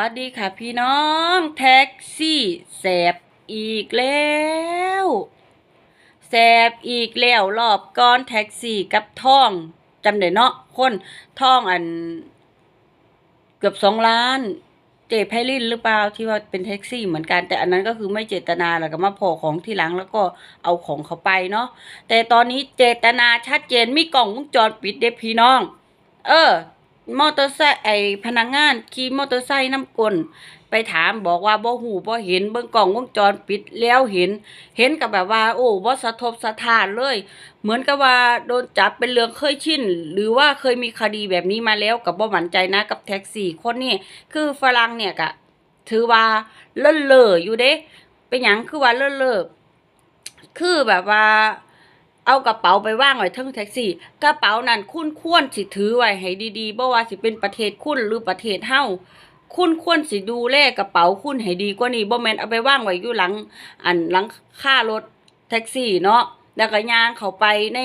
สวัสดีค่ะพี่น้องแท็กซี่แสบอีกแล้วแสบอีกแล้วรอบก้อนแท็กซี่กับท่องจำได้เนาะคนท่องอัน เกือบสองล้าน เจไพลินหรือเปล่าที่ว่าเป็นแท็กซี่เหมือนกัน แต่อันนั้นก็คือไม่เจตนาแล้วก็มาโผล่ของที่หลังแล้วก็เอาของเขาไปเนาะแต่ตอนนี้เจตนาชัดเจนมีกล่องวงจรปิดเด้พี่น้อง เออ มอเตอร์ไซค์ไอพนักงานขี่มอเตอร์ไซค์น้ำกลไปถามบอกว่าบ่หูบ่เห็นเบิ่งกล้องวงจรปิดแล้วเห็น เห็นกับแบบว่า โอ้บ่สะทบสะทานเลย เหมือนกับว่าโดนจับเป็นเรื่องเคยชินหรือว่าเคยมีคดีแบบนี้มาแล้วกับบ่หมั่นใจนะกับแท็กซี่คนนี้คือฝรั่งเนี่ยก็ถือว่าเลิศเลออยู่เด้เป็นหยังคือว่าเลิศเลอคือแบบว่า เอากระเป๋าไปว่างไว้ทั้งแท็กซี่ กระเป๋านั้นคุณควรสิถือไว้ให้ดีๆบ่ว่าสิเป็นประเทศคุณหรือประเทศเฮาคุณควรสิดูแลกระเป๋าคุณให้ดีกว่านี้บ่แม่นเอาไปว่างไว้อยู่หลัง อันหลังค่ารถแท็กซี่เนาะแล้วก็ย่างเข้าไปใน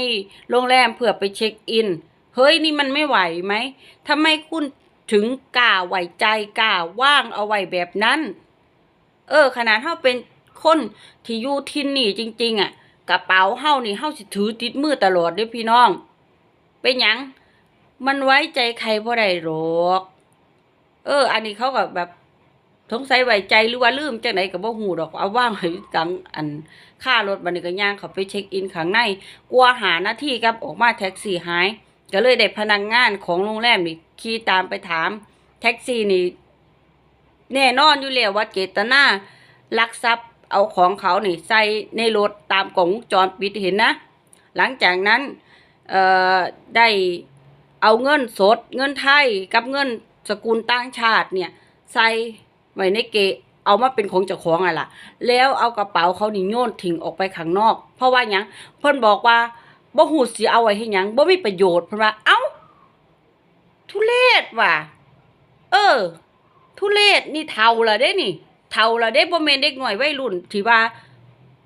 โรงแรมเพื่อไปเช็คอิน เฮ้ยนี่มันไม่ไหวไหมทำไมคุณถึงกล้าไหวใจกล้าว่างเอาไว้แบบนั้น เออ ขนาดเฮาเป็นคนที่อยู่ทินนี่จริง ๆอะ กระเป๋าเฮานี่เฮาสิถือติดมือตลอดเด้อพี่น้อง เป็นหยัง มันไว้ใจใครบ่ได้หรอก เออ อันนี้เขาก็แบบสงสัยไว้ใจหรือว่าลืมจังไหนก็บ่ฮู้ดอกเอาว่างไว้กลางอันค่ารถบัดนี้ก็ย่างเขาไปเช็คอินข้างในกลัวหาหน้าที่ครับออกมาแท็กซี่หาย ก็เลยได้พนักงานของโรงแรมนี่ขี่ตามไปถาม แท็กซี่นี่แน่นอนอยู่แล้วว่าเจตนาลักทรัพย์ เอาของเขานี่ใส่ในรถตามกล่องวงจรปิดเห็นนะ หลังจากนั้นเอ่อได้เอาเงินสดเงินไทยกับเงินสกุลต่างชาติเนี่ยใส่ไว้ในเกะเอามาเป็นของเจ้าของอะล่ะ แล้วเอากระเป๋าเขานี่โยนทิ้งออกไปข้างนอก เพราะว่าหยังเพิ่นบอกว่าบ่ฮู้สิเอาไว้ให้หยังบ่มีประโยชน์เพิ่นว่าเอ้าทุเรศว่ะ เออ ทุเรศนี่เท่าละเด้นี่ เท่าเราเด้บ่แม่นเด็กน้อยวัยรุ่นที่ว่า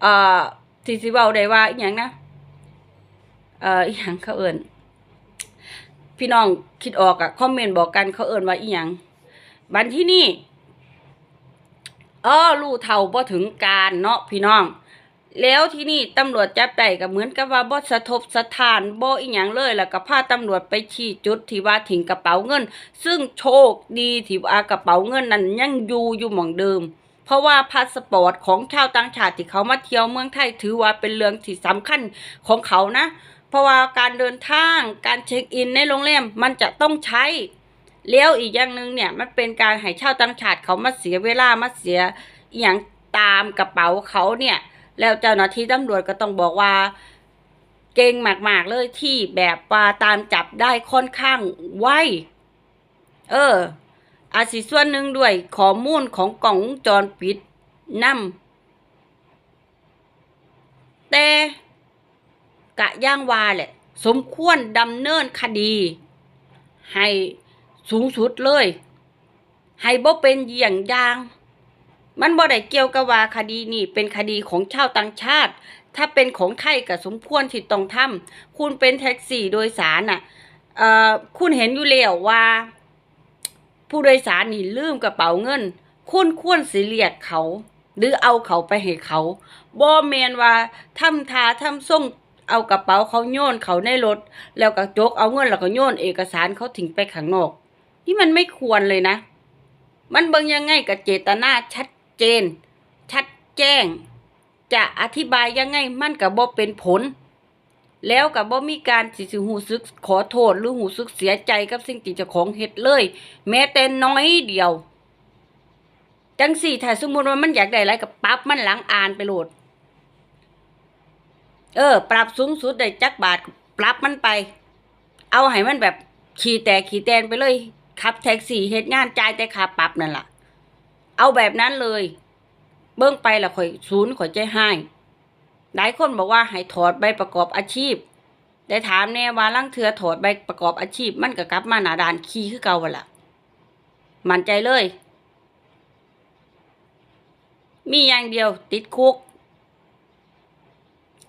เอ่อที่สิเว้าได้ว่าอีหยังนะเอ่ออีหยังเขาเอิ้นพี่น้องคิดออกอะคอมเมนต์บอกกันเขาเอิ้นว่าอีหยังบัดที่นี่อ้อรู้เท่าบ่ถึงการเนาะพี่น้อง แล้วที่นี่ตำรวจจับได้ก็เหมือนกับว่าบ่สะทบสะทานบ่อีหยังเลยแล้วก็พาตำรวจไปชี้จุดที่ว่าทิ้งกระเป๋าเงิน ซึ่งโชคดีที่ว่ากระเป๋าเงินนั้นยังอยู่อยู่หม่องเดิม เพราะว่าพาสปอร์ตของชาวต่างชาติที่เขามาเที่ยวเมืองไทยถือว่าเป็นเรื่องที่สำคัญของเขานะ เพราะว่าการเดินทางการเช็คอินในโรงแรมมันจะต้องใช้แล้วอีกอย่างหนึ่งเนี่ยมันเป็นการให้ชาวต่างชาติเขามาเสียเวลามาเสียอย่างตามกระเป๋าเขาเนี่ย แล้วเจ้าหน้าที่ตำรวจก็ต้องบอกว่า เก่งมากๆเลยที่แบบว่าตามจับได้ค่อนข้างไวเออ อาจสิส่วนหนึ่งด้วยข้อมูลของกล่องจรปิดนำแต่กะย่างวาแหละ สมควรดำเนินคดี ให้สูงสุดเลย ให้บ่เป็นอย่างอย่าง มันบ่ได้เกี่ยวกับว่าคดีนี้เป็นคดีของชาวต่างชาติ ถ้าเป็นของไทยก็สมควรที่ต้องทำคุณเป็นแท็กซี่โดยสารน่ะเอ่อคุณเห็นอยู่แล้วว่า ผู้โดยสารนี่ลืมกระเป๋าเงิน คุณควรสิเรียกเขา หรือเอาเขาไปให้เขาบ่แมนว่าทำทาทำส่งเอากระเป๋าเขาโยนเขาในรถ แล้วก็จกเอาเงินแล้วก็โยนเอกสารเขาทิ้งไปข้างนอก นี่มันไม่ควรเลยนะ มันเบิ่งยังไงกับเจตนาชัด เจน ชัดแจ้ง จะอธิบายยังไงมันกับบ่เป็นผล แล้วกับบ่มีการสิสิหูซึกขอโทษหรือหูซึกเสียใจกับสิ่งที่เจ้าของเฮ็ดเลย แม้แต่น้อยเดียว จังสี่ถ้าสมมุติว่ามันอยากได้อะไรกับปรับมันหลังอ่านไปโหลด เออ ปรับสูงสุดได้จักบาทปรับมันไป เอาให้มันแบบขี่แต่ขี่แตนไปเลยขับแท็กซี่เฮ็ดงานจ่ายแต่ค่าปรับนั่นล่ะ เอาแบบนั้นเลย เบิ่งไปละข่อยศูนย์ข่อยใจให้หลายคนบอกว่าให้ถอดใบประกอบอาชีพ ได้ถามแน่ว่าลังเทือถอดใบประกอบอาชีพ มันก็กลับมาหนาดานขี้คือเก่าล่ะมั่นใจเลย มีอย่างเดียวติดคุก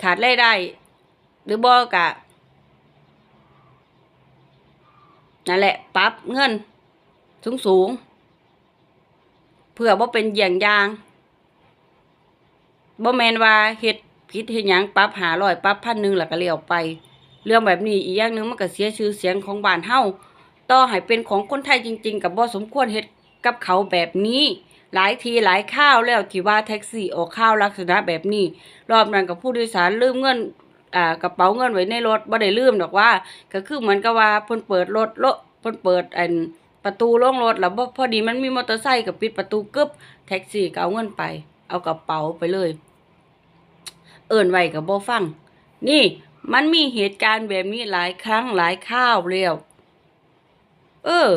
ขาดรายได้ หรือบอกะนั่นแหละ ปรับเงินสูงสูง เพื่อบ่เป็นอย่างอย่างบ่แมนว่าเฮ็ดผิดเฮ็ดหยังปรับ500ปรับพันหนึ่งแล้วก็เลี้ยวไป เรื่องแบบนี้อีกอย่างหนึ่งมันก็เสียชื่อเสียงของบ้านเฮาต่อให้เป็นของคนไทยจริง ๆก็บ่สมควรเฮ็ดกับเขาแบบนี้ หลายทีหลายข้าวแล้วที่ว่าแท็กซี่ออกข้าวลักษณะแบบนี้ รอบนั้นกับผู้โดยสารลืมเงินอ่ากระเป๋าเงินไว้ในรถบ่ได้ลืมดอกว่า ก็คือเหมือนกับว่าเพิ่นเปิดรถรถเพิ่นเปิดอัน ประตูโล่งรถแล้วบพอดีมันมีมอเตอร์ไซค์ก็ปิดประตูกึบแท็กซี่ก็เอาเงินไป เอากระเป๋าไปเลย เอิ้นไว้ก็บ่ฟัง นี่มันมีเหตุการณ์แบบนี้หลายครั้งหลายคราวแล้วเออ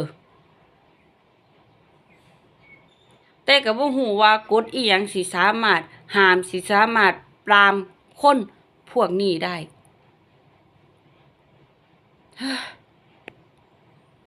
แต่ก็บ่ฮู้ว่ากฎอีหยังสิสามารถหามสิสามารถปรามคนพวกนี้ได้